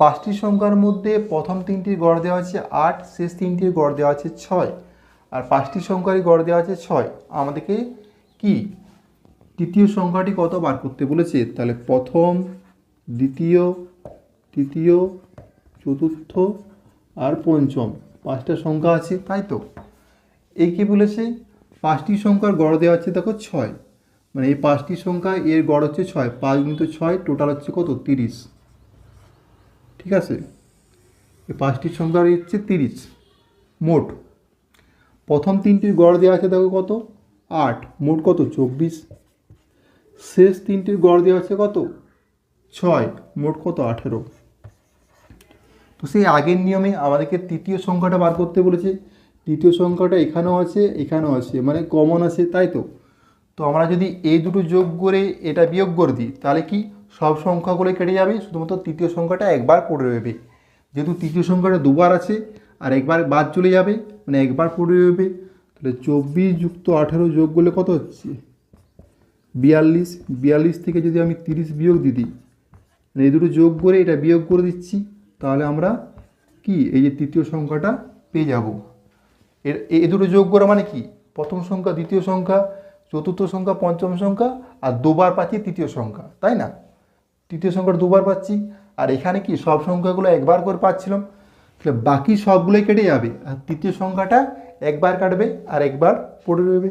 পাঁচটি সংখ্যার মধ্যে প্রথম তিনটির গড় দেওয়া আছে আট, শেষ তিনটির গড় দেওয়া আছে ছয়। আর পাঁচটি সংখ্যারই গড় দেওয়া আছে ছয়। আমাদেরকে কি তৃতীয় সংখ্যাটি কত বার করতে বলেছে? তাহলে প্রথম, দ্বিতীয়, তৃতীয়, চতুর্থ আর পঞ্চম। পাঁচটা সংখ্যা আছে, তাই তো? এই কি বলেছে, পাঁচটি সংখ্যার গড় দেওয়া আছে দেখো ছয়। মানে এই পাঁচটি সংখ্যা এর গড় হচ্ছে ছয়। পাঁচ কিন্তু ছয়, টোটাল হচ্ছে কত? তিরিশ। ঠিক আছে? এই পাঁচটি সংখ্যা হচ্ছে তিরিশ। মোট। প্রথম তিনটির গড় দেওয়া আছে দেখো কত? আট। মোট কত? চব্বিশ। শেষ তিনটির গড় দেওয়া আছে কত? ছয়। মোট কত? আঠেরো। তো সেই আগের নিয়মে আমাদেরকে তৃতীয় সংখ্যাটা বার করতে বলেছে। তৃতীয় সংখ্যাটা এখানেও আছে এখানেও আছে। মানে কমন আছে, তাই তো? তো আমরা যদি এই দুটো যোগ করে এটা বিয়োগ করে দিই, তাহলে কি? সব সংখ্যাগুলো কেটে যাবে, শুধুমাত্র তৃতীয় সংখ্যাটা একবার পড়ে রইবে। যেহেতু তৃতীয় সংখ্যাটা দুবার আছে, আর একবার বাদ চলে যাবে মানে একবার পড়ে রইবে, তাহলে চব্বিশ যুক্ত আঠেরো যোগ করলে কত হচ্ছে? বিয়াল্লিশ বিয়াল্লিশ থেকে যদি আমি তিরিশ বিয়োগ দিয়ে দিই মানে এই দুটো যোগ করে এটা বিয়োগ করে দিচ্ছি, তাহলে আমরা কি? এই যে তৃতীয় সংখ্যাটা পেয়ে যাব। এর, এই দুটো যোগ করা মানে কি? প্রথম সংখ্যা দ্বিতীয় সংখ্যা, চতুর্থ সংখ্যা পঞ্চম সংখ্যা, আর দুবার পাচ্ছি তৃতীয় সংখ্যা, তাই না? তৃতীয় সংখ্যাটা দুবার পাচ্ছি। আর এখানে কি সব সংখ্যাগুলো একবার করে পাচ্ছিলাম? তাহলে বাকি সবগুলোই কেটে যাবে। আর তৃতীয় সংখ্যাটা একবার কাটবে আর একবার পড়ে রইবে।